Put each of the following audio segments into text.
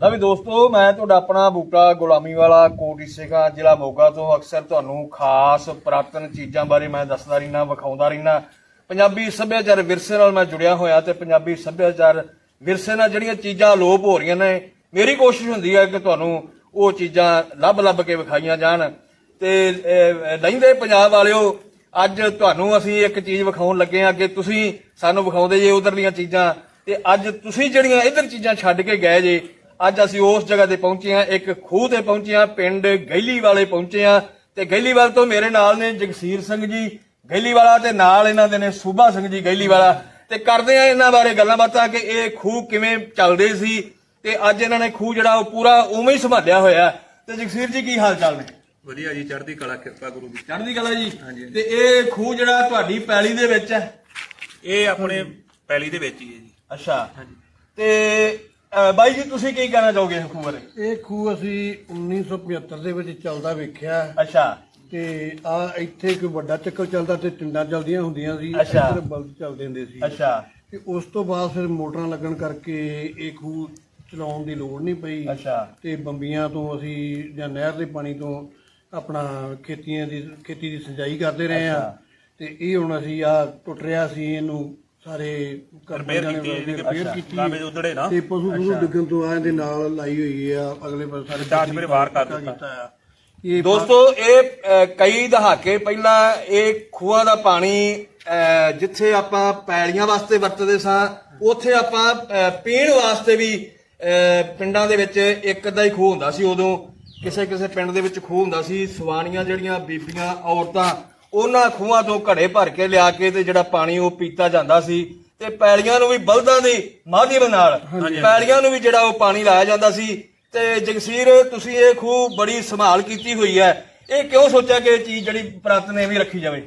ਲਓ ਵੀ ਦੋਸਤੋ ਮੈਂ ਤੁਹਾਡਾ ਆਪਣਾ ਬੂਟਾ ਗੁਲਾਮੀ ਵਾਲਾ ਕੋਟ ਇਸੇਗਾ ਜ਼ਿਲ੍ਹਾ ਮੋਗਾ ਤੋਂ। ਅਕਸਰ ਤੁਹਾਨੂੰ ਖਾਸ ਪੁਰਾਤਨ ਚੀਜ਼ਾਂ ਬਾਰੇ ਮੈਂ ਦੱਸਦਾ ਰਹਿਣਾ ਵਿਖਾਉਂਦਾ ਰਹਿਣਾ ਪੰਜਾਬੀ ਸੱਭਿਆਚਾਰ ਵਿਰਸੇ ਨਾਲ ਮੈਂ ਜੁੜਿਆ ਹੋਇਆ ਤੇ ਪੰਜਾਬੀ ਸੱਭਿਆਚਾਰ ਵਿਰਸੇ ਨਾਲ ਜਿਹੜੀਆਂ ਚੀਜ਼ਾਂ ਅਲੋਪ ਹੋ ਰਹੀਆਂ ਨੇ ਮੇਰੀ ਕੋਸ਼ਿਸ਼ ਹੁੰਦੀ ਹੈ ਕਿ ਤੁਹਾਨੂੰ ਉਹ ਚੀਜ਼ਾਂ ਲੱਭ ਲੱਭ ਕੇ ਵਿਖਾਈਆਂ ਜਾਣ। ਤੇ ਅਹ, ਲਹਿੰਦੇ ਪੰਜਾਬ ਵਾਲਿਓ ਅੱਜ ਤੁਹਾਨੂੰ ਅਸੀਂ ਇੱਕ ਚੀਜ਼ ਵਿਖਾਉਣ ਲੱਗੇ ਆ ਕਿ ਤੁਸੀਂ ਸਾਨੂੰ ਵਿਖਾਉਂਦੇ ਜੇ ਉਧਰ ਦੀਆਂ ਚੀਜ਼ਾਂ। ਤੇ ਅੱਜ ਤੁਸੀਂ ਜਿਹੜੀਆਂ ਇਧਰ ਚੀਜ਼ਾਂ ਛੱਡ ਕੇ ਗਏ ਜੇ ਅੱਜ ਅਸੀਂ ਉਸ ਜਗ੍ਹਾ ਤੇ ਪਹੁੰਚੇ ਆ ਇੱਕ ਖੂਹ ਤੇ ਪਹੁੰਚੇ ਆ ਪਿੰਡ ਗੈਲੀ ਵਾਲੇ ਪਹੁੰਚੇ ਆ ਤੇ ਗੈਲੀ ਵਾਲ ਤੋਂ ਮੇਰੇ ਨਾਲ ਨੇ ਜਗਸੀਰ ਸਿੰਘ ਜੀ ਗੈਲੀ ਵਾਲਾ ਤੇ ਨਾਲ ਇਹਨਾਂ ਦੇ ਨੇ ਸੂਬਾ ਸਿੰਘ ਜੀ ਗੈਲੀ ਵਾਲਾ ਤੇ ਕਰਦੇ ਆ ਇਹਨਾਂ ਬਾਰੇ ਗੱਲਾਂ ਬਾਤਾਂ ਕਿ ਇਹ ਖੂਹ ਕਿਵੇਂ ਚੱਲਦੇ ਸੀ ਤੇ ਅੱਜ ਇਹਨਾਂ ਨੇ ਖੂਹ ਜਿਹੜਾ ਉਹ ਪੂਰਾ ਉਵੇਂ ਹੀ ਸੰਭਾਲਿਆ ਹੋਇਆ। ਤੇ ਜਗਸੀਰ ਜੀ ਕੀ ਹਾਲ ਚਾਲ ਨੇ? ਵਧੀਆ ਜੀ ਚੜ੍ਹਦੀ ਕਲਾ ਕਿਰਪਾ ਗੁਰੂ ਦੀ। ਚੜ੍ਹਦੀ ਕਲਾ ਜੀ। ਤੇ ਇਹ ਖੂਹ ਜਿਹੜਾ ਤੁਹਾਡੀ ਪੈਲੀ ਦੇ ਵਿੱਚ ਹੈ? ਇਹ ਆਪਣੇ ਪੈਲੀ ਦੇ ਵਿੱਚ ਹੀ ਹੈ ਜੀ। ਅੱਛਾ। ਤੇ ਅਹ, ਬਾਈ ਜੀ ਤੁਸੀਂ ਕੀ ਕਹਿਣਾ ਚਾਹੋਗੇ ਇਸ ਖੂਹ ਬਾਰੇ? ਇਹ ਖੂਹ ਅਸੀਂ 1975 ਦੇ ਵਿੱਚ ਚੱਲਦਾ ਵੇਖਿਆ। ਅੱਛਾ। ਤੇ ਆ ਇੱਥੇ ਕੋਈ ਵੱਡਾ ਚੱਕਰ ਚੱਲਦਾ ਤੇ ਟਿੰਡਾਂ ਚੱਲਦੀਆਂ ਹੁੰਦੀਆਂ ਸੀ ਅੱਛਾ। ਇੱਧਰ ਬਲਦ ਚੱਲਦੇ ਹੁੰਦੇ ਸੀ। ਅੱਛਾ। ਤੇ ਉਸ ਤੋਂ ਬਾਅਦ ਫਿਰ ਮੋਟਰਾਂ ਲੱਗਣ ਕਰਕੇ ਇਹ ਖੂਹ ਚਲਾਉਣ ਦੀ ਲੋੜ ਨਹੀਂ ਪਈ। ਅੱਛਾ। ਤੇ ਬੰਬੀਆਂ ਤੋਂ ਅਸੀਂ ਜਾਂ ਨਹਿਰ ਦੇ ਪਾਣੀ ਤੋਂ ਆਪਣਾ ਖੇਤੀਆਂ ਦੀ ਖੇਤੀ ਦੀ ਸਿੰਜਾਈ ਕਰਦੇ ਰਹੇ ਆ। ਤੇ ਇਹ ਹੁਣ ਅਸੀਂ ਆ ਟੁੱਟ ਰਿਹਾ ਸੀ ਇਹਨੂੰ ਸਾਰੇ ਘਰ ਰਿਪੇਅਰ ਬੰਦਿਆਂ ਨੇ ਕੀਤੀ ਰਿਪੇਅਰ ਕੀਤੀ। ਲਾਵੇ ਉਧੜੇ ਨਾ। ਤੇ ਪਸ਼ੂ ਪਸ਼ੂ ਡਿੱਗਣ ਤੋਂ ਆ ਇਹਦੇ ਨਾਲ ਲਾਈ ਹੋਈ ਆ ਅਗਲੇ ਪਾਸੇ ਸਾਰੇ ਚਾਰ ਚੁਫੇਰੇ ਬਾਹਰ ਕਰ ਦਿੱਤਾ। ਕੀਤਾ ਆ। ਇਹ ਦੋਸਤੋ ਇਹ ਕਈ ਦਹਾਕੇ ਪਹਿਲਾਂ ਇਹ ਖੂਹਾਂ ਦਾ ਪਾਣੀ ਅਹ, ਜਿੱਥੇ ਆਪਾਂ ਪੈਲੀਆਂ ਵਾਸਤੇ ਵਰਤਦੇ ਸਾਂ ਉੱਥੇ ਆਪਾਂ ਪੀਣ ਵਾਸਤੇ ਵੀ ਪਿੰਡਾਂ ਦੇ ਵਿੱਚ ਇੱਕ ਅੱਧਾ ਹੀ ਖੂਹ ਹੁੰਦਾ ਸੀ। ਉਦੋਂ ਕਿਸੇ ਕਿਸੇ ਪਿੰਡ ਦੇ ਵਿੱਚ ਖੂਹ ਹੁੰਦਾ ਸੀ। ਸਵਾਣੀਆਂ ਜਿਹੜੀਆਂ ਬੀਬੀਆਂ ਔਰਤਾਂ ਉਹਨਾਂ ਖੂਹਾਂ ਤੋਂ ਘੜੇ ਭਰ ਕੇ ਲਿਆ ਕੇ ਤੇ ਜਿਹੜਾ ਪਾਣੀ ਉਹ ਪੀਤਾ ਜਾਂਦਾ ਸੀ ਤੇ ਪੈਲੀਆਂ ਨੂੰ ਵੀ ਬਲਦਾਂ ਦੀ ਮਾਧਿਅਮ ਨਾਲ ਪੈਲੀਆਂ ਨੂੰ ਵੀ ਜਿਹੜਾ ਉਹ ਪਾਣੀ ਲਾਇਆ ਜਾਂਦਾ ਸੀ ਤੇ ਜਗਸੀਰ ਤੁਸੀਂ ਇਹ ਖੂਹ ਬੜੀ ਸੰਭਾਲ ਕੀਤੀ ਹੋਈ ਹੈ। ਇਹ ਕਿਉਂ ਸੋਚਿਆ ਕਿ ਇਹ ਚੀਜ਼ ਜਿਹੜੀ ਪੁਰਾਤਨ ਐਵੇਂ ਰੱਖੀ ਜਾਵੇ?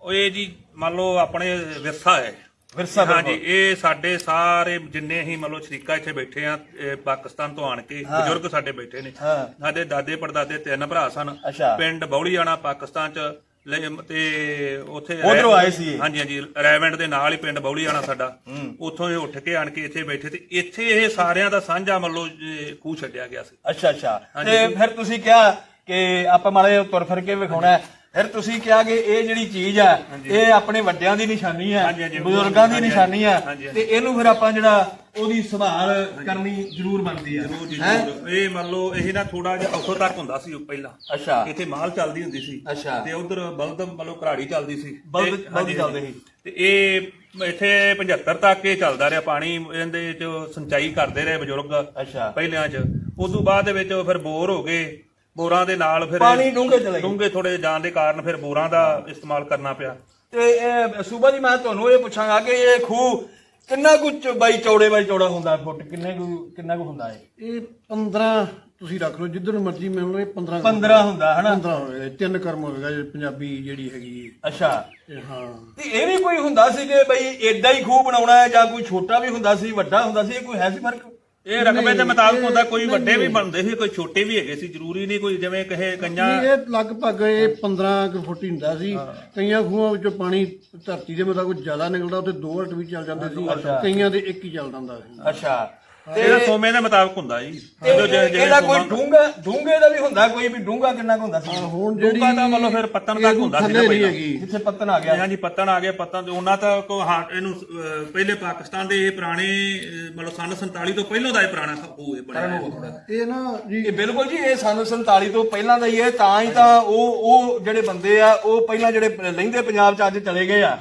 ਉਹ ਇਹ ਜੀ ਮੰਨ ਲਓ ਆਪਣੇ ਵਿਰਸਾ ਹੈ। ਵਿਰਸਾ ਹਾਂਜੀ ਇਹ ਸਾਡੇ ਸਾਰੇ ਜਿੰਨੇ ਹੀ ਮੰਨ ਲਓ ਸ਼ਰੀਕਾ ਇੱਥੇ ਬੈਠੇ ਆ ਪਾਕਿਸਤਾਨ ਤੋਂ ਆਣ ਕੇ ਬਜ਼ੁਰਗ ਸਾਡੇ ਬੈਠੇ ਨੇ। ਸਾਡੇ ਦਾਦੇ ਪੜਦਾਦੇ ਤਿੰਨ ਭਰਾ ਸਨ। ਪਿੰਡ ਬੌਲੀਆਣਾ ਪਾਕਿਸਤਾਨ ਚ ਲੈ- ਤੇ ਉੱਥੇ ਉੱਧਰੋਂ ਆਏ ਸੀ। ਇਹ। ਹਾਂਜੀ ਹਾਂਜੀ ਰੈਵੈਂਟ ਦੇ ਨਾਲ ਹੀ ਪਿੰਡ ਬੌਲੀਆਣਾ ਸਾਡਾ। ਉੱਥੋਂ ਇਹ ਉੱਠ ਕੇ ਆਣ ਕੇ ਇੱਥੇ ਬੈਠੇ ਤੇ ਇੱਥੇ ਇਹ ਸਾਰਿਆਂ ਦਾ ਸਾਂਝਾ ਇਹ ਖੂਹ ਛੱਡਿਆ ਗਿਆ ਸੀ। ਅੱਛਾ ਅੱਛਾ। ਤੇ ਫਿਰ ਤੁਸੀਂ ਕਿਹਾ ਕਿ ਆਪਾਂ ਮਾੜੇ ਤੁਰ ਫਿਰ ਕੇ ਵਿਖਾਉਣਾ ਹੈ। ਫਿਰ ਤੁਸੀਂ ਕਿਹਾ ਕਿ ਇਹ ਜਿਹੜੀ ਚੀਜ਼ ਹੈ ਇਹ ਆਪਣੇ ਵੱਡਿਆਂ ਦੀ ਨਿਸ਼ਾਨੀ ਹਾਂਜੀ, ਬਜ਼ੁਰਗਾਂ ਦੀ ਨਿਸ਼ਾਨੀ ਹਾਂਜੀ, ਤੇ ਇਹਨੂੰ ਫਿਰ ਆਪਾਂ ਜਿਹੜਾ ਉਹਦੀ ਸੰਭਾਲ ਕਰਨੀ ਜ਼ਰੂਰ ਬਣਦੀ ਹੈ? ਜ਼ਰੂਰ। ਇਹ ਮੰਨ ਲਓ ਇਹ ਨਾ ਥੋੜਾ ਜਿਹਾ ਉੱਥੋਂ ਤੱਕ ਹੁੰਦਾ ਸੀ ਪਹਿਲਾਂ। ਅੱਛਾ। ਇੱਥੇ ਮਾਲ ਚੱਲਦੀ ਹੁੰਦੀ ਸੀ। ਅੱਛਾ। ਤੇ ਉਧਰ ਬਲਦ ਮੰਨ ਲਓ ਘਰਾੜੀ ਚੱਲਦੀ ਸੀ। ਬਲਦ- ਬਲਦ ਚੱਲਦੇ। ਸੀ। ਤੇ ਇਹ ਇੱਥੇ 75 ਤੱਕ ਇਹ ਚੱਲਦਾ ਰਿਹਾ ਪਾਣੀ। ਇਹਦੇ ਚ ਸਿੰਚਾਈ ਕਰਦੇ ਰਹੇ ਬਜ਼ੁਰਗ ਅੱਛਾ। ਪਹਿਲਿਆਂ ਚ। ਉਸ ਤੋਂ ਬਾਅਦ ਦੇ ਵਿੱਚ ਫਿਰ ਬੋਰ ਹੋ ਗਏ। ਬੋਰਾਂ ਦੇ ਨਾਲ ਫਿਰ ਪਾਣੀ ਡੂੰਘੇ ਚਲੇ। ਡੂੰਘੇ ਥੋੜੇ ਜਾਣ ਦੇ ਕਾਰਨ ਫਿਰ ਬੋਰਾਂ ਦਾ ਇਸਤੇਮਾਲ ਕਰਨਾ ਪਿਆ। ਤੇ ਇਹ ਸੂਬਾ ਜੀ ਮੈਂ ਤੁਹਾਨੂੰ ਇਹ ਪੁੱਛਾਂਗਾ ਕਿ ਇਹ ਖੂਹ ਕਿੰਨਾ ਕੁ ਚ- ਬਾਈ ਚੌੜੇ ਬਾਈ ਚੌੜਾ ਹੁੰਦਾ ਹੈ ਫੁੱਟ? ਕਿੰਨੇ ਕੁ ਕਿੰਨਾ ਕੁ ਹੁੰਦਾ ਹੈ ਇਹ 15 ਤੁਸੀਂ ਰੱਖ ਲਓ ਜਿੱਧਰ ਮਰਜ਼ੀ ਮਿਲ ਲਓ ਇਹ 15 15 ਹੁੰਦਾ ਹਨਾ? 15 ਹੋਏਗਾ ਤਿੰਨ ਕਰਮ ਹੋਏਗਾ ਜੇ ਪੰਜਾਬੀ ਜਿਹੜੀ ਹੈਗੀ ਹੈ। ਅੱਛਾ। ਇਹ ਹਾਂ। ਤੇ ਇਹ ਵੀ ਕੋਈ ਹੁੰਦਾ ਸੀ ਕਿ ਬਈ ਏਡਾ ਹੀ ਖੂਹ ਬਣਾਉਣਾ ਹੈ ਜਾਂ ਕੋਈ ਛੋਟਾ ਵੀ ਹੁੰਦਾ ਸੀ ਵੱਡਾ ਹੁੰਦਾ ਸੀ ਇਹ ਕੋਈ ਹੈ ਸੀ ਫ਼ਰਕ? ਇਹ ਰਕਬੇ ਦੇ ਮੁਤਾਬਕ ਹੁੰਦਾ ਕੋਈ ਵੱਡੇ ਵੀ। ਬਣਦੇ ਸੀ ਕੋਈ ਛੋਟੇ ਵੀ ਹੈਗੇ ਸੀ ਜ਼ਰੂਰੀ ਨਹੀਂ ਕੋਈ ਜਿਵੇਂ ਕਹੇ ਨਹੀਂ, ਇਹ ਲਗਭਗ ਇਹ 15 ਕੁ ਫੁੱਟ ਹੀ ਹੁੰਦਾ ਸੀ। ਕਈਆਂ ਖੂਹਾਂ ਵਿੱਚੋਂ ਪਾਣੀ ਧਰਤੀ ਦੇ ਮੁਤਾਬਕ ਜ਼ਿਆਦਾ ਨਿਕਲਦਾ ਉੱਥੇ 2 ਫੁੱਟ ਵੀ ਚੱਲ ਜਾਂਦੇ ਸੀ ਕਈਆਂ ਦੇ ਇੱਕ ਹੀ ਚੱਲਦਾ ਹੁੰਦਾ ਸੀ। ਅੱਛਾ। ਇਹਦਾ ਸੋਮੇ ਦੇ ਮੁਤਾਬਕ ਹੁੰਦਾ ਜੀ। ਤੇ ਜਦੋਂ ਜਿਵੇਂ- ਜਿਵੇਂ ਇਹਦਾ ਕੋਈ ਸੋਮਾ- ਡੂੰਗਾ ਡੂੰਗੇ ਦਾ ਵੀ ਹੁੰਦਾ ਕੋਈ ਵੀ ਡੂੰਗਾ ਕਿੰਨਾ ਕੁ ਹੁੰਦਾ ਸੀ? ਹੁਣ ਡੂੰਘਾ ਤਾਂ ਮਤਲਬ ਫਿਰ ਪੱਤਣ ਤੱਕ ਹੁੰਦਾ ਸੀ ਨਾ ਥੱਲੇ ਨਹੀਂ ਪਹਿਲਾਂ। ਹੈਗੀ। ਜਿੱਥੇ ਪੱਤਨ ਆ ਗਿਆ। ਹਾਂਜੀ ਪੱਤਣ ਆ ਗਿਆ ਪੱਤਣ ਤੇ ਉਹਨਾਂ ਤਾਂ ਕੋ ਹਾਂ ਇਹਨੂੰ ਅਹ, ਪਹਿਲੇ ਪਾਕਿਸਤਾਨ ਦੇ ਇਹ ਪੁਰਾਣੇ ਅਹ, ਮਤਲਬ ਸੰਨ 47 ਤੋਂ ਪਹਿਲਾਂ ਦਾ ਇਹ ਪੁਰਾਣਾ ਉਹ ਇਹ ਬਣਿਆ ਹੋਇਆ। ਇਹ ਨਾ ਜੀ ਇਹ ਬਿਲਕੁਲ ਜੀ ਇਹ ਸਨ 47 ਤੋਂ ਪਹਿਲਾਂ ਦਾ ਹੀ ਹੈ ਤਾਂ ਹੀ ਤਾਂ ਉਹ ਉਹ ਜਿਹੜੇ ਬੰਦੇ ਆ ਉਹ ਪਹਿਲਾਂ ਜਿਹੜੇ ਲਹਿੰਦੇ ਪੰਜਾਬ ਚ ਅੱਜ ਚਲੇ ਗਏ ਆ।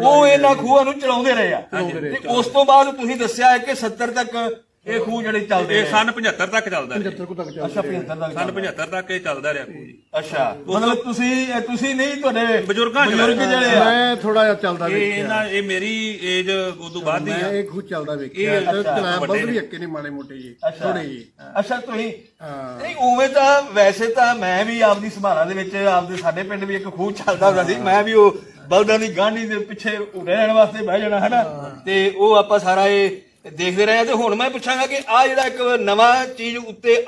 ਉਹ ਇਹਨਾਂ ਖੂਹਾਂ ਨੂੰ ਚਲਾਉਂਦੇ ਰਹੇ ਆ। ਤੇ ਉਸ ਤੋਂ ਬਾਅਦ ਤੁਸੀਂ ਦੱਸਿਆ ਹੈ ਕਿ 70 ਤੱਕ ਇਹ ਖੂਹ ਜਿਹੜੇ ਚੱਲਦੇ ਇਹ ਰਹੇ ਸੰਨ 75 ਤੱਕ ਚੱਲਦਾ ਰਿਹਾ। 75 ਕੁ ਤੱਕ ਅੱਛਾ ਚੱਲਦਾ 75 ਤੱਕ ਸੰਨ 75 ਤੱਕ ਇਹ ਚੱਲਦਾ ਰਿਹਾ ਖੂਹ ਜੀ। ਅੱਛਾ ਮਤਲਬ ਤੁਸੀਂ ਇਹ ਤੁਸੀਂ ਨਹੀਂ ਤੁਹਾਡੇ ਬਜ਼ੁਰਗਾਂ ਚ ਬਜ਼ੁਰਗ। ਜਿਹੜੇ ਆ। ਮੈਂ ਥੋੜਾ ਜਿਹਾ ਚੱਲਦਾ ਇਹ ਵੇਖਿਆ। ਇਹਨਾਂ ਇਹ ਮੇਰੀ ਏਜ ਉਦੋਂ ਬਾਅਦ ਦੀ ਮੈਂ ਆ। ਇਹ ਖੂਹ ਚੱਲਦਾ ਵੇਖਿਆ। ਇਹ ਤੇ ਅੱਛਾ, ਚਲਾਇਆ ਵੱਡੇ ਬਲਦ ਵੀ। ਅੱਕੇ ਨੇ ਮਾੜੇ ਮੋਟੇ ਜੀ ਅੱਛਾ। ਥੋੜੇ ਜੀ ਅੱਛਾ ਤੁਸੀਂ ਹਾਂ। ਨਹੀਂ ਉਵੇਂ ਤਾਂ ਵੈਸੇ ਤਾਂ ਮੈਂ ਵੀ ਆਪਦੀ ਸੰਭਾਲਾਂ ਦੇ ਵਿੱਚ ਆਪਦੇ ਸਾਡੇ ਪਿੰਡ ਵੀ ਇੱਕ ਖੂਹ ਚੱਲਦਾ ਹੁੰਦਾ ਸੀ। ਮੈਂ ਵੀ ਉਹ ਬਲਦਾਂ ਦੀ ਗਾਂਢੀ ਦੇ ਪਿੱਛੇ ਰਹਿਣ ਵਾਸਤੇ ਬਹਿ ਜਾਣਾ ਹਨਾ? ਤੇ ਉਹ ਆਪਾਂ ਸਾਰਾ ਇਹ ਦੇਖਦੇ ਰਹੇ ਆ ਤੇ ਹੁਣ ਮੈਂ ਪੁੱਛਾਂਗਾ ਕਿ ਆ ਜਿਹੜਾ ਇੱਕ ਨਵਾਂ ਚੀਜ਼ ਉੱਤੇ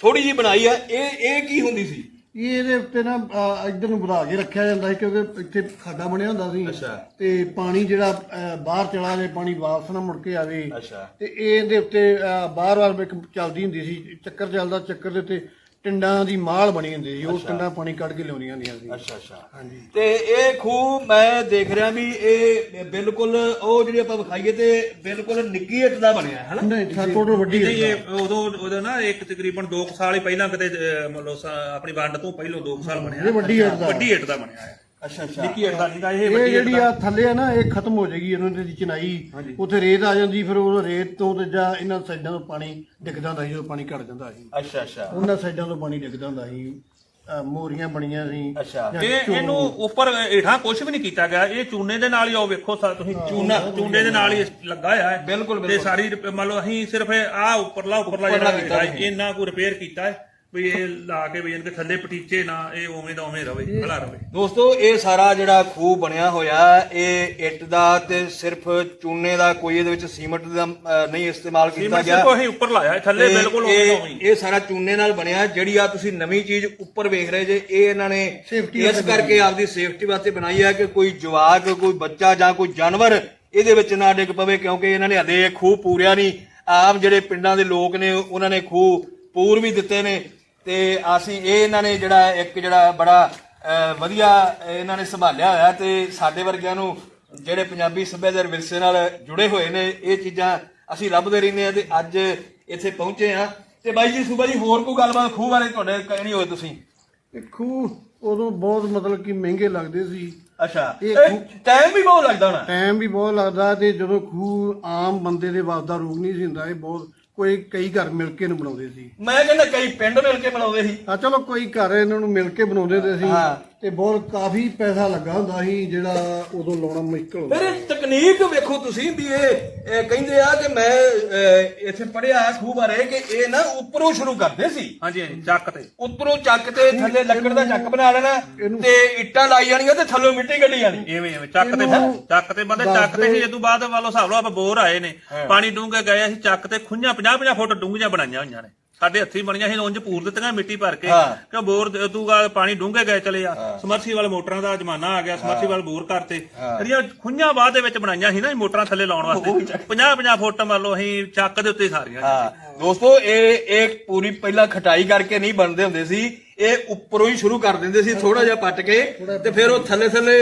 ਥੋੜੀ ਜੀ ਬਣਾਈ ਆ ਇਹ ਇਹ ਕੀ ਹੁੰਦੀ ਸੀ? ਇਹ ਇਹਦੇ ਉੱਤੇ ਨਾ ਅਹ, ਇੱਧਰ ਨੂੰ ਵਧਾ ਕੇ ਰੱਖਿਆ ਜਾਂਦਾ ਸੀ ਕਿਉਂਕਿ ਇੱਥੇ ਖਾਡਾ ਬਣਿਆ ਹੁੰਦਾ ਸੀ। ਅੱਛਾ। ਤੇ ਪਾਣੀ ਜਿਹੜਾ ਅਹ, ਬਾਹਰ ਚਲਾ ਜਾਏ ਪਾਣੀ ਵਾਪਸ ਨਾ ਮੁੜ ਕੇ ਆਵੇ। ਅੱਛਾ। ਤੇ ਇਹ ਇਹਦੇ ਉੱਤੇ ਬਾਰ-ਬਾਰ ਇੱਕ ਚੱਲਦੀ ਹੁੰਦੀ ਸੀ। ਚੱਕਰ ਚੱਲਦਾ ਚੱਕਰ ਦੇ ਉੱਤੇ ਟਿੰਡਾਂ ਦੀ ਮਾਲ ਬਣੀ ਹੁੰਦੀ ਸੀ ਉਹ ਟਿੰਡਾਂ ਪਾਣੀ ਕੱਢ ਕੇ ਲਿਆਉਂਦੀਆਂ ਹੁੰਦੀਆਂ ਸੀ। ਅੱਛਾ ਅੱਛਾ। ਹਾਂਜੀ। ਤੇ ਇਹ ਖੂਹ ਮੈਂ ਦੇਖ ਰਿਹਾ ਵੀ ਇਹ ਬਿਲਕੁਲ ਉਹ ਜਿਹੜੀ ਆਪਾਂ ਵਿਖਾਈਏ ਤੇ ਬਿਲਕੁਲ ਨਿੱਕੀ ਇੱਟ ਦਾ ਬਣਿਆ ਹੈ ਹਨਾ? ਨਹੀਂ ਟੋਟਲ ਵੱਡੀ ਨਹੀਂ ਹੈ ਇਹ ਉਦੋਂ ਉਦੋਂ ਨਾ ਇੱਕ ਤਕਰੀਬਨ 2 ਸਾਲ ਹੀ ਪਹਿਲਾਂ ਕਿਤੇ ਅਹ, ਮੰਨ ਲਓ ਸ- ਆਪਣੀ ਵੰਡ ਤੋਂ ਪਹਿਲਾਂ 2 ਸਾਲ ਬਣਿਆ। ਇਹ ਵੱਡੀ ਇੱਟ ਦਾ। ਵੱਡੀ ਇੱਟ ਦਾ ਬਣਿਆ ਹੈ ਅੱਛਾ ਅੱਛਾ। ਨਿੱਕੀ ਇੱਟ ਦਾ ਤਾਂ ਇਹ ਇਹ ਵੱਡੀ ਜਿਹੜੀ ਆ ਥੱਲੇ ਆ ਨਾ ਇਹ ਖਤਮ ਹੋ ਜਾਏਗੀ ਇਹਨਾਂ ਦੀ ਚਨਾਈ। ਉੱਥੇ ਰੇਤ ਆ ਜਾਂਦੀ ਫਿਰ ਉਹ ਰੇਤ ਤੋਂ ਤੇ ਜਾਂ ਇਹਨਾਂ ਸਾਈਡਾਂ ਤੋਂ ਪਾਣੀ ਡਿੱਗਦਾ ਹੁੰਦਾ ਸੀ ਜਦੋਂ ਪਾਣੀ ਘਟ ਜਾਂਦਾ ਸੀ। ਅੱਛਾ ਅੱਛਾ। ਉਹਨਾਂ ਸਾਈਡਾਂ ਤੋਂ ਪਾਣੀ ਡਿੱਗਦਾ ਹੁੰਦਾ ਸੀ। ਅਹ ਮੋਰੀਆਂ ਬਣੀਆਂ ਸੀ। ਅੱਛਾ। ਜਾਂ ਇਹ ਇਹਨੂੰ ਉੱਪਰ ਏਠਾਂ ਕੁਝ ਵੀ ਨਹੀਂ ਕੀਤਾ ਗਿਆ ਇਹ ਚੂਨੇ ਦੇ ਨਾਲ ਹੀ ਉਹ ਵੇਖੋ ਸਾ ਤੁਸੀਂ ਚੂਨਾ ਚੂਨੇ ਦੇ ਨਾਲ ਹੀ ਲੱਗਾ ਹੋਇਆ ਹੈ। ਬਿਲਕੁਲ, ਤੇ ਬਿਲਕੁਲ। ਸਾਰੀ ਰਿਪ- ਮੰਨ ਲਓ ਅਸੀਂ ਸਿਰਫ ਆ ਉੱਪਰਲਾ ਉੱਪਰਲਾ ਉੱਪਰਲਾ ਜਿਹੜਾ ਕੀਤਾ ਹੈਗਾ, ਇੰਨਾ ਕੋ ਰਿਪੇਅਰ ਕੀਤਾ ਹੈ। ਵੀ ਇਹ ਲਾ ਕੇ ਵੀ ਇਹਨਾਂ ਦੇ ਥੱਲੇ ਪਟੀਚੇ ਨਾ ਇਹ ਉਵੇਂ ਦਾ ਉਵੇਂ ਰਵੇ ਖੜਾ ਰਵੇ। ਦੋਸਤੋ ਇਹ ਸਾਰਾ ਜਿਹੜਾ ਖੂਹ ਬਣਿਆ ਹੋਇਆ ਇਹ ਇੱਟ ਦਾ ਤੇ ਸਿਰਫ ਚੂਨੇ ਦਾ ਕੋਈ ਇਹਦੇ ਵਿੱਚ ਸੀਮੈਂਟ ਦਾ ਨਹੀਂ ਇਸਤੇਮਾਲ ਕੀਤਾ ਸੀਮੈਂਟ ਗਿਆ। ਸਿਰਫ ਅਸੀਂ ਉੱਪਰ ਲਾਇਆ ਹੈ, ਥੱਲੇ ਤੇ ਬਿਲਕੁਲ ਉਵੇਂ ਦਾ ਇਹ ਉਵੇਂ। ਇਹ ਸਾਰਾ ਚੂਨੇ ਨਾਲ ਬਣਿਆ ਜਿਹੜੀ ਆ ਤੁਸੀਂ ਨਵੀਂ ਚੀਜ਼ ਉੱਪਰ ਵੇਖ ਰਹੇ ਜੇ ਇਹ ਇਹਨਾਂ ਨੇ Safety ਇਸ ਕਰਕੇ ਆਪਦੀ ਸੇਫਟੀ ਵਾਸਤੇ ਬਣਾਈ ਹੈ ਕਿ ਕੋਈ ਜਵਾਕ ਕੋਈ ਬੱਚਾ ਜਾਂ ਕੋਈ ਜਾਨਵਰ ਇਹਦੇ ਵਿੱਚ ਨਾ ਡਿੱਗ ਪਵੇ ਕਿਉਂਕਿ ਇਹਨਾਂ ਨੇ ਹਦੇ ਖੂਹ ਪੂਰਿਆ ਨਹੀਂ। ਆਮ ਜਿਹੜੇ ਪਿੰਡਾਂ ਦੇ ਲੋਕ ਨੇ ਉਹਨਾਂ ਨੇ ਖੂਹ ਪੂਰ ਵੀ ਦਿੱਤੇ ਨੇ ਤੇ ਅਸੀਂ ਇਹ ਇਹਨਾਂ ਨੇ ਜਿਹੜਾ ਇੱਕ ਜਿਹੜਾ ਬੜਾ ਵਧੀਆ ਇਹਨਾਂ ਨੇ ਸੰਭਾਲਿਆ ਹੋਇਆ ਤੇ ਸਾਡੇ ਵਰਗਿਆਂ ਨੂੰ ਜਿਹੜੇ ਪੰਜਾਬੀ ਸੱਭਿਆਚਾਰ ਵਿਰਸੇ ਨਾਲ ਜੁੜੇ ਹੋਏ ਨੇ ਇਹ ਚੀਜ਼ਾਂ ਅਸੀਂ ਲੱਭਦੇ ਰਹਿੰਦੇ ਆ ਤੇ ਅੱਜ ਇੱਥੇ ਪਹੁੰਚੇ ਆ ਤੇ ਬਾਈ ਜੀ ਸੁਬਾ ਜੀ ਹੋਰ ਕੋਈ ਗੱਲਬਾਤ ਖੂਹ ਬਾਰੇ ਤੁਹਾਡੇ ਕਹਿਣੀ ਹੋਏ ਤੁਸੀਂ? ਖੂਹ ਉਦੋਂ ਬਹੁਤ ਮਤਲਬ ਕਿ ਮਹਿੰਗੇ ਲੱਗਦੇ ਸੀ। ਅੱਛਾ। ਇਹ ਟਾਈਮ ਵੀ ਬਹੁਤ ਲੱਗਦਾ ਹੋਣਾ। ਟਾਈਮ ਵੀ ਬਹੁਤ ਲੱਗਦਾ ਤੇ ਜਦੋਂ ਖੂਹ ਆਮ ਬੰਦੇ ਦੇ ਵੱਸ ਦਾ ਰੂਪ ਨਹੀਂ ਸੀ ਹੁੰਦਾ ਇਹ ਬਹੁਤ ਕੋਈ ਕਈ ਘਰ ਮਿਲ ਕੇ ਨੂੰ ਬਣਾਉਂਦੇ ਸੀ ਮੈਂ ਕਹਿੰਦਾ ਕਈ ਪਿੰਡ ਮਿਲ ਕੇ ਬਣਾਉਂਦੇ ਸੀ ਆ ਚਲੋ ਕੋਈ ਘਰ ਇਹਨਾਂ ਨੂੰ ਮਿਲ ਕੇ ਬਣਾਉਂਦੇ ਤੇ ਸੀ ਹਾਂ। ਤੇ ਬਹੁਤ ਕਾਫੀ ਪੈਸਾ ਲੱਗਾ ਹੁੰਦਾ ਸੀ ਜਿਹੜਾ ਉਦੋਂ ਲਾਉਣਾ ਮੁਸ਼ਕਲ ਹੁੰਦਾ ਫਿਰ ਤਕਨੀਕ ਵੇਖੋ ਤੁਸੀਂ ਵੀ ਇਹ ਇਹ ਕਹਿੰਦੇ ਆ ਕਿ ਮੈਂ ਅਹ, ਇੱਥੇ ਪੜਿਆ ਹੈ ਖੂਹ ਬਾਰੇ ਕਿ ਇਹ ਨਾ ਉੱਪਰੋਂ ਸ਼ੁਰੂ ਕਰਦੇ ਸੀ। ਹਾਂਜੀ ਹਾਂਜੀ ਚੱਕ ਤੇ। ਉੱਪਰੋਂ ਚੱਕ ਤੇ ਥੱਲੇ ਲੱਕੜ ਦਾ ਚੱਕ ਬਣਾ ਲੈਣਾ ਤੇ ਇੱਟਾਂ ਲਾਈ ਜਾਣੀਆਂ ਤੇ ਥੱਲੋਂ ਮਿੱਟੀ ਕੱਢੀ ਜਾਣੀ ਐਵੇਂ ਐਵੇਂ ਚੱਕ ਤੇ ਇਹਨੂੰ ਚੱਕ ਤੇ ਬੰਦੇ ਚੱਕ ਤੇ ਸੀ। ਇਹ ਤੋਂ ਬਾਅਦ ਵਾਲੋ ਹਿਸਾਬ ਲਓ ਆਪਾਂ ਬੋਰ ਆਏ ਨੇ ਪਾਣੀ ਡੂੰਘੇ ਗਏ ਅਸੀਂ ਚੱਕ ਤੇ ਖੁੰਝਾਂ 50 50 ਫੁੱਟ ਡੂੰਘੀਆਂ ਬਣਾਈਆਂ ਹੋਈਆਂ ਨੇ। ਸਾਡੇ ਹੱਥੀ ਬਣੀਆਂ ਸੀ ਉਂਝ ਪੂਰ ਦਿੱਤੀਆਂ ਮਿੱਟੀ ਭਰ ਕੇ। ਹਾਂ। ਕਿ ਬੋਰ ਤੂੰ ਗਾ ਪਾਣੀ ਡੂੰਘੇ ਗਏ ਚਲੇ ਆ। ਸਮਰਸੀ ਵਾਲੇ ਮੋਟਰਾਂ ਦਾ ਜ਼ਮਾਨਾ ਆ ਗਿਆ ਸਮਰਸੀ ਵਾਲ ਬੋਰ ਕਰਤੇ। ਜਿਹੜੀਆਂ ਖੁੰਝਾਂ ਬਾਅਦ ਦੇ ਵਿੱਚ ਬਣਾਈਆਂ ਸੀ ਨਾ ਇਹ ਮੋਟਰਾਂ ਥੱਲੇ ਲਾਉਣ ਵਾਸਤੇ। 50 50 ਫੁੱਟ ਮੰਨ ਲਓ ਅਸੀਂ ਚੱਕ ਦੇ ਉੱਤੇ ਸਾਰੀਆਂ ਹਾਂ। ਦੋਸਤੋ ਇਹ ਇਹ ਪੂਰੀ ਪਹਿਲਾਂ ਖਟਾਈ ਕਰਕੇ ਨਹੀਂ ਬਣਦੇ ਹੁੰਦੇ ਸੀ। ਇਹ ਉੱਪਰੋਂ ਹੀ ਸ਼ੁਰੂ ਕਰ ਦਿੰਦੇ ਸੀ ਥੋੜਾ ਜਿਹਾ ਪੱਟ ਕੇ ਤੇ ਫਿਰ ਉਹ ਥੱਲੇ ਥੱਲੇ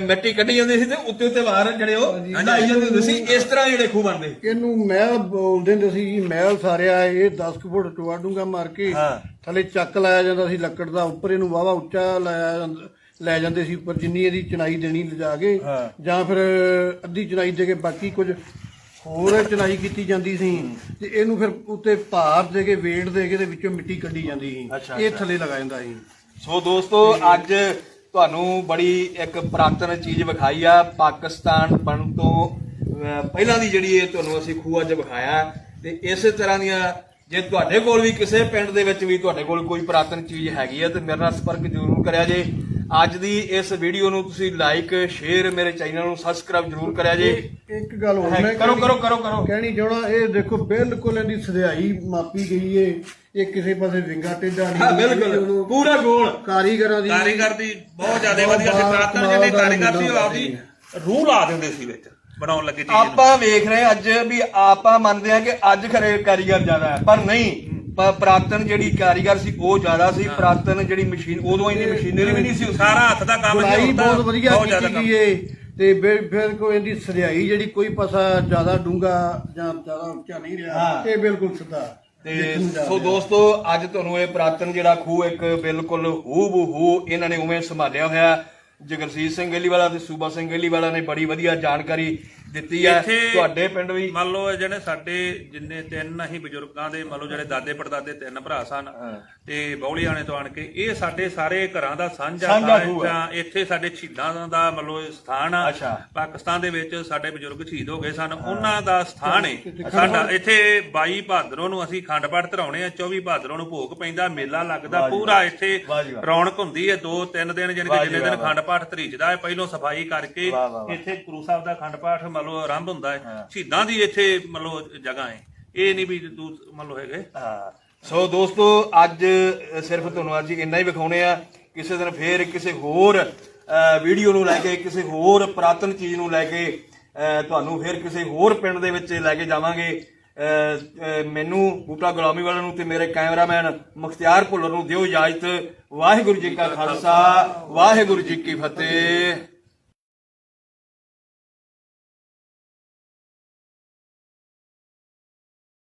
ਮਿੱਟੀ ਕੱਢੀ ਜਾਂਦੀ ਸੀ ਤੇ ਉੱਤੇ ਉੱਤੇ ਵਾਰ ਜਿਹੜੇ ਉਹ ਲਾਈ ਜਾਂਦੇ ਹੁੰਦੇ ਸੀ ਇਸ ਤਰ੍ਹਾਂ ਜਿਹੜੇ ਖੂਹ ਬਣਦੇ। ਇਹਨੂੰ ਮਹਿਲ ਬੋਲਦੇ ਹੁੰਦੇ ਸੀ ਜੀ ਮਹਿਲ ਸਾਰਿਆ ਇਹ 10 ਕੁ ਫੁੱਟ ਡੂੰਗਾ ਮਾਰ ਕੇ। ਥੱਲੇ ਚੱਕ ਲਾਇਆ ਜਾਂਦਾ ਸੀ ਲੱਕੜ ਦਾ ਉੱਪਰ ਇਹਨੂੰ ਵਾਵਾ ਉੱਚਾ ਲਾਇਆ ਜਾਂਦਾ- ਲੈ ਜਾਂਦੇ ਸੀ ਉੱਪਰ ਜਿੰਨੀ ਇਹਦੀ ਚਣਾਈ ਦੇਣੀ ਲਿਜਾ ਕੇ। ਜਾਂ ਫਿਰ ਅੱਧੀ ਚਣਾਈ ਦੇ ਕੇ ਬਾਕੀ ਕੁਝ ਹੋਰ ਚਣਾਈ ਕੀਤੀ ਜਾਂਦੀ ਸੀ ਤੇ ਇਹਨੂੰ ਫਿਰ ਉੱਤੇ ਭਾਰ ਦੇ ਕੇ ਵੇਟ ਦੇ ਕੇ ਤੇ ਵਿੱਚੋਂ ਮਿੱਟੀ ਕੱਢੀ ਜਾਂਦੀ ਸੀ। ਇਹ ਥੱਲੇ ਲਗਾ ਜਾਂਦਾ ਸੀ। ਸੋ ਦੋਸਤੋ ਅੱਜ ਤੁਹਾਨੂੰ ਬੜੀ ਇੱਕ ਪ੍ਰਾਤਨ ਚੀਜ਼ ਵਿਖਾਈ ਆ ਪਾਕਿਸਤਾਨ ਬਣਨ ਤੋਂ ਅਹ, ਪਹਿਲਾਂ ਦੀ ਜਿਹੜੀ ਇਹ ਤੁਹਾਨੂੰ ਅਸੀਂ ਖੂਹ ਅੱਜ ਵਿਖਾਇਆ। ਤੇ ਇਸੇ ਤਰ੍ਹਾਂ ਦੀਆਂ ਜੇ ਤੁਹਾਡੇ ਕੋਲ ਵੀ ਕਿਸੇ ਪਿੰਡ ਦੇ ਵਿੱਚ ਵੀ ਤੁਹਾਡੇ ਕੋਲ ਕੋਈ ਪ੍ਰਾਤਨ ਚੀਜ਼ ਹੈਗੀ ਹੈ ਤੇ ਮੇਰੇ ਨਾਲ ਸੰਪਰਕ ਜ਼ਰੂਰ ਕਰਿਆ ਜੇ। ਅੱਜ ਦੀ ਇਸ ਵੀਡੀਓ ਨੂੰ ਤੁਸੀਂ ਲਾਈਕ ਸ਼ੇਅਰ ਮੇਰੇ ਚੈਨਲ ਨੂੰ ਸਬਸਕ੍ਰਾਈਬ ਜ਼ਰੂਰ ਕਰਿਆ ਜੇ। ਇੱਕ ਗੱਲ ਹੋਰ ਮੈਂ ਕਰੋ, ਕਰੋ, ਕਰੋ, ਕਰੋ। ਕਹਿਣੀ ਚਾਹਣਾ ਇਹ ਦੇਖੋ ਬਿਲਕੁਲ ਇਹਦੀ ਸਦਿਆਈ ਮਾਪੀ ਗਈ ਏ। ਇਹ ਕਿਸੇ ਪਾਸੇ ਵਿੰਗਾ ਟੇਢਾ ਨਹੀਂ ਬਿਲਕੁਲ। ਪੂਰਾ ਗੋਲ। ਕਾਰੀਗਰਾਂ ਦੀ ਕਾਰੀਗਰ ਦੀ ਬਹੁਤ ਜ਼ਿਆਦਾ ਵਧੀਆ ਸੀ ਪ੍ਰਾਤਨ ਜਿਹੜੇ ਕਾਰੀਗਰ ਸੀ ਉਹ ਆਪਦੀ ਰੂਹ ਲਾ ਦਿੰਦੇ ਸੀ ਵਿੱਚ ਬਣਾਉਣ ਲੱਗੇ ਚੀਜ਼ ਨੂੰ। ਆਪਾਂ ਵੇਖ ਰਹੇ ਅੱਜ ਵੀ ਆਪਾਂ ਮੰਨਦੇ ਹਾਂ ਕਿ ਅੱਜ ਖਰੇ ਕਾਰੀਗਰ ਜ਼ਿਆਦਾ ਹੈ ਪਰ ਨਹੀਂ। ਪੁਰਾਤਨ ਜਿਹੜੀ ਕਾਰੀਗਰ ਸੀ ਉਹ ਜ਼ਿਆਦਾ ਸੀ ਪੁਰਾਤਨ ਜਿਹੜੀ ਮਸ਼ੀਨ ਉਦੋਂ ਇੰਨੀ ਮਸ਼ੀਨਰੀ ਵੀ ਨਹੀਂ ਸੀ ਸਾਰਾ ਹੱਥ ਦਾ ਕੰਮ ਤਾਂ ਬਹੁਤ ਵਧੀਆ ਕੀਤੀ। ਗਈ ਏ ਤੇ ਫਿਰ ਕੋਈ ਇਹਦੀ ਸਦਿਆਈ ਜਿਹੜੀ ਕੋਈ ਪਾਸਾ ਜ਼ਿਆਦਾ ਡੂੰਗਾ ਜਾਂ ਜ਼ਿਆਦਾ ਉੱਚਾ ਨਹੀਂ ਰਿਹਾ। ਇਹ ਬਿਲਕੁਲ ਸਿੱਧਾ ਤੇ ਸੋ। ਦੋਸਤੋ ਅੱਜ ਤੁਹਾਨੂੰ ਇਹ ਪੁਰਾਤਨ ਜਿਹੜਾ ਖੂਹ ਇੱਕ ਬਿਲਕੁਲ ਹੂ ਬੂ ਹੂ ਇਹਨਾਂ ਨੇ ਉਵੇਂ ਸੰਭਾਲਿਆ ਹੋਇਆ ਜਗਰਸੀਰ ਸਿੰਘ ਗਲੀਵਾਲਾ ਤੇ ਸੂਬਾ ਸਿੰਘ ਗਲੀਵਾਲਾ ਨੇ ਬੜੀ ਵਧੀਆ ਜਾਣਕਾਰੀ ਦਿੱਤੀ ਹੈ ਇੱਥੇ ਤੁਹਾਡੇ ਪਿੰਡ ਵੀ ਮੰਨ ਲਓ ਇਹ ਜਿਹੜੇ ਸਾਡੇ ਜਿੰਨੇ ਤਿੰਨ ਅਸੀਂ ਬਜ਼ੁਰਗਾਂ ਦੇ ਮੰਨ ਲਓ ਜਿਹੜੇ ਦਾਦੇ ਪੜਦਾਦੇ ਤਿੰਨ ਭਰਾ ਸਨ ਤੇ ਬੌਲੀਆਣੇ ਤੋਂ ਆਣ ਕੇ ਇਹ ਸਾਡੇ ਸਾਰੇ ਘਰਾਂ ਦਾ ਸਾਂਝਾ ਹੈ ਖੂਹ ਹੈ। ਜਾਂ ਇੱਥੇ ਸਾਡੇ ਸ਼ਹੀਦਾਂ ਦਾ ਮੰਨ ਲਓ ਸਥਾਨ ਆ ਅੱਛਾ। ਪਾਕਿਸਤਾਨ ਦੇ ਵਿੱਚ ਸਾਡੇ ਬਜ਼ੁਰਗ ਸ਼ਹੀਦ ਹੋ ਗਏ ਸਨ ਉਹਨਾਂ ਦਾ ਸਥਾਨ ਹੈ ਸਾਡਾ ਇੱਥੇ 22 ਭਾਦਰੋਂ ਨੂੰ ਅਸੀਂ ਖੰਡ ਪਾਠ ਧਰਾਉਣੇ ਆ 24 ਭਾਦਰੋਂ ਨੂੰ ਭੋਗ ਪੈਂਦਾ ਮੇਲਾ ਲੱਗਦਾ ਵਾਹ ਜੀ ਪੂਰਾ ਇੱਥੇ ਵਾਹ ਜੀ ਵਾਹ। ਰੌਣਕ ਹੁੰਦੀ ਹੈ ਦੋ ਤਿੰਨ ਦਿਨ ਜਾਣੀ ਵਾਹ ਕਿ ਜੀ ਜਿੰਨੇ ਦਿਨ ਵਾਹ, ਖੰਡ ਪਾਠ ਧਰੀਚਦਾ ਹੈ ਪਹਿਲੋਂ ਸਫ਼ਾਈ ਕਰਕੇ ਵਾਹ, ਵਾਹ, ਵਾਹ। ਇੱਥੇ ਗੁਰੂ ਸਾਹਿਬ ਦਾ ਖੰਡ ਪਾਠ ਮੰਨ ਲਓ ਆਰੰਭ ਹੁੰਦਾ ਹੈ। ਸ਼ਹੀਦਾਂ ਦੀ ਇੱਥੇ ਮੰਨ ਲਓ ਜਗ੍ਹਾ ਹੈ। ਇਹ ਨਹੀਂ ਵੀ ਮੰਨ ਲਓ ਹੈਗੇ। ਹਾਂ। ਸੋ ਦੋਸਤੋ ਅੱਜ ਸਿਰਫ ਤੁਹਾਨੂੰ ਅੱਜ ਇੰਨਾ ਹੀ ਵਿਖਾਉਣੇ ਆ। ਕਿਸੇ ਦਿਨ ਫੇਰ ਕਿਸੇ ਹੋਰ ਵੀਡੀਓ ਨੂੰ ਲੈ ਕੇ ਕਿਸੇ ਹੋਰ ਪੁਰਾਤਨ ਚੀਜ਼ ਨੂੰ ਲੈ ਕੇ ਤੁਹਾਨੂੰ ਫੇਰ ਕਿਸੇ ਹੋਰ ਪਿੰਡ ਦੇ ਵਿੱਚ ਲੈ ਕੇ ਜਾਵਾਂਗੇ। ਮੈਨੂੰ ਬੂਟਾ ਗੁਲਾਮੀ ਵਾਲਾ ਨੂੰ ਤੇ ਮੇਰੇ ਕੈਮਰਾਮੈਨ ਮੁਖਤਿਆਰ ਭੁੱਲਰ ਨੂੰ ਦਿਓ ਇਜਾਜ਼ਤ। ਵਾਹਿਗੁਰੂ ਜੀ ਕਾ ਖਾਲਸਾ ਵਾਹਿਗੁਰੂ ਜੀ ਕੀ ਫਤਿਹ।